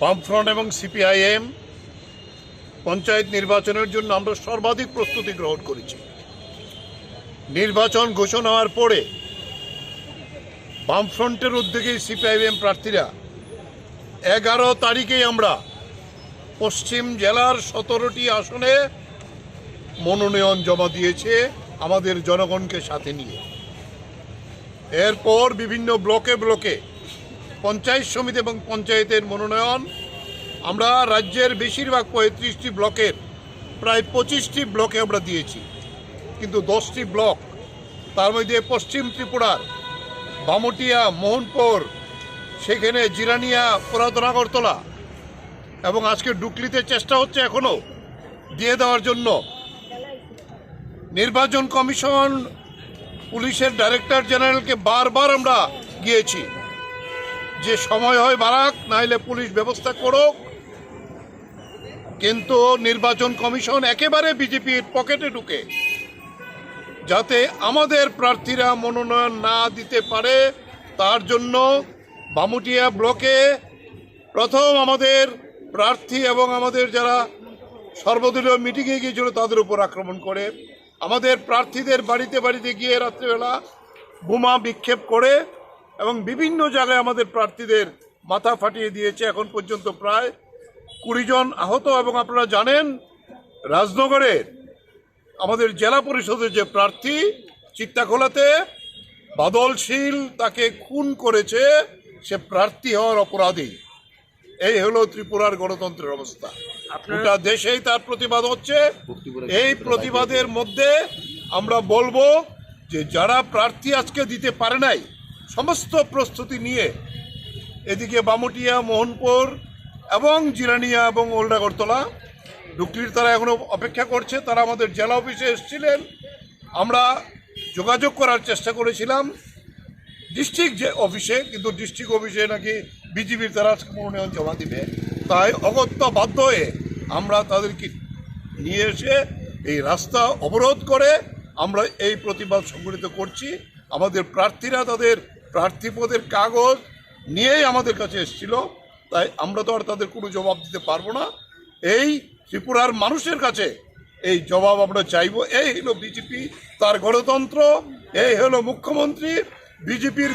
বামফ্রন্ট এবং সিপিআইএম পঞ্চায়েত নির্বাচনের জন্য আমরা সর্বাধিক প্রস্তুতি গ্রহণ করেছি। নির্বাচন ঘোষণা হওয়ার পরে বামফ্রন্টের উদ্যোগে সিপিআইএম প্রার্থীরা এগারো তারিখেই আমরা পশ্চিম জেলার সতেরোটি আসনে মনোনয়ন জমা দিয়েছে আমাদের জনগণকে সাথে নিয়ে। এরপর বিভিন্ন ব্লকে ব্লকে পঞ্চায়েত সমিতি এবং পঞ্চায়েতের মনোনয়ন। আমরা রাজ্যের বেশিরভাগ পঁয়ত্রিশটি ব্লকের প্রায় পঁচিশটি ব্লকে আমরা দিয়েছি। কিন্তু দশটি ব্লক, তার মধ্যে পশ্চিম ত্রিপুরার বামটিয়া, মোহনপুর, সেখানে জিরানিয়া, পুরাতন আগরতলা এবং আজকে ডুকলিতে চেষ্টা হচ্ছে এখনও দিয়ে দেওয়ার জন্য। নির্বাচন কমিশন পুলিশের ডাইরেক্টর জেনারেলকে বারবার আমরা গিয়েছি। যে সময় হয় বারাক নাহলে পুলিশ ব্যবস্থা করুক। কিন্তু নির্বাচন কমিশন একেবারে বিজেপির পকেটে ঢুকে। যাতে আমাদের প্রার্থীরা মনোনয়ন না দিতে পারে, তার জন্য বামুটিয়া ব্লকে প্রথম আমাদের প্রার্থী এবং আমাদের যারা সর্বদলীয় মিটিংয়ে গিয়েছিল তাদের উপর আক্রমণ করে। আমাদের প্রার্থীদের বাড়িতে বাড়িতে গিয়ে রাত্রিবেলা বোমা বিক্ষেপ করে এবং বিভিন্ন জায়গায় আমাদের প্রার্থীদের মাথা ফাটিয়ে দিয়েছে। এখন পর্যন্ত প্রায় কুড়ি জন আহত এবং আপনারা জানেন রাজনগরের আমাদের জেলা পরিষদের যে প্রার্থী চিত্তাখোলাতে বাদলশীল তাকে খুন করেছে সে প্রার্থী হওয়ার অপরাধী। এই হলো ত্রিপুরার গণতন্ত্রের অবস্থা। গোটা দেশেই তার প্রতিবাদ হচ্ছে। এই প্রতিবাদের মধ্যে আমরা বলব যে যারা প্রার্থী আজকে দিতে পারে নাই সমস্ত প্রস্তুতি নিয়ে এদিকে বামুটিয়া, মোহনপুর এবং জিরানিয়া এবং ওল্ডাগরতলা ডুকলির তারা এখনও অপেক্ষা করছে। তারা আমাদের জেলা অফিসে এসেছিলেন। আমরা যোগাযোগ করার চেষ্টা করেছিলাম ডিস্ট্রিক্ট যে অফিসে, কিন্তু ডিস্ট্রিক্ট অফিসে নাকি বিজেপির তারা মনোনয়ন জমা দিবে। তাই অগত্য বাধ্য হয়ে আমরা তাদেরকে নিয়ে এসে এই রাস্তা অবরোধ করে আমরা এই প্রতিবাদ সংগঠিত করছি। আমাদের প্রার্থীরা তাদের প্রার্থী পদের কাগজ নিয়েই আমাদের কাছে এসেছিল। তাই আমরা তো আর তাদের কোনো জবাব দিতে পারব না। এই ত্রিপুরার মানুষের কাছে এই জবাব আমরা চাইব। এই হলো বিজেপি তার গণতন্ত্র, এই হলো মুখ্যমন্ত্রী, বিজেপির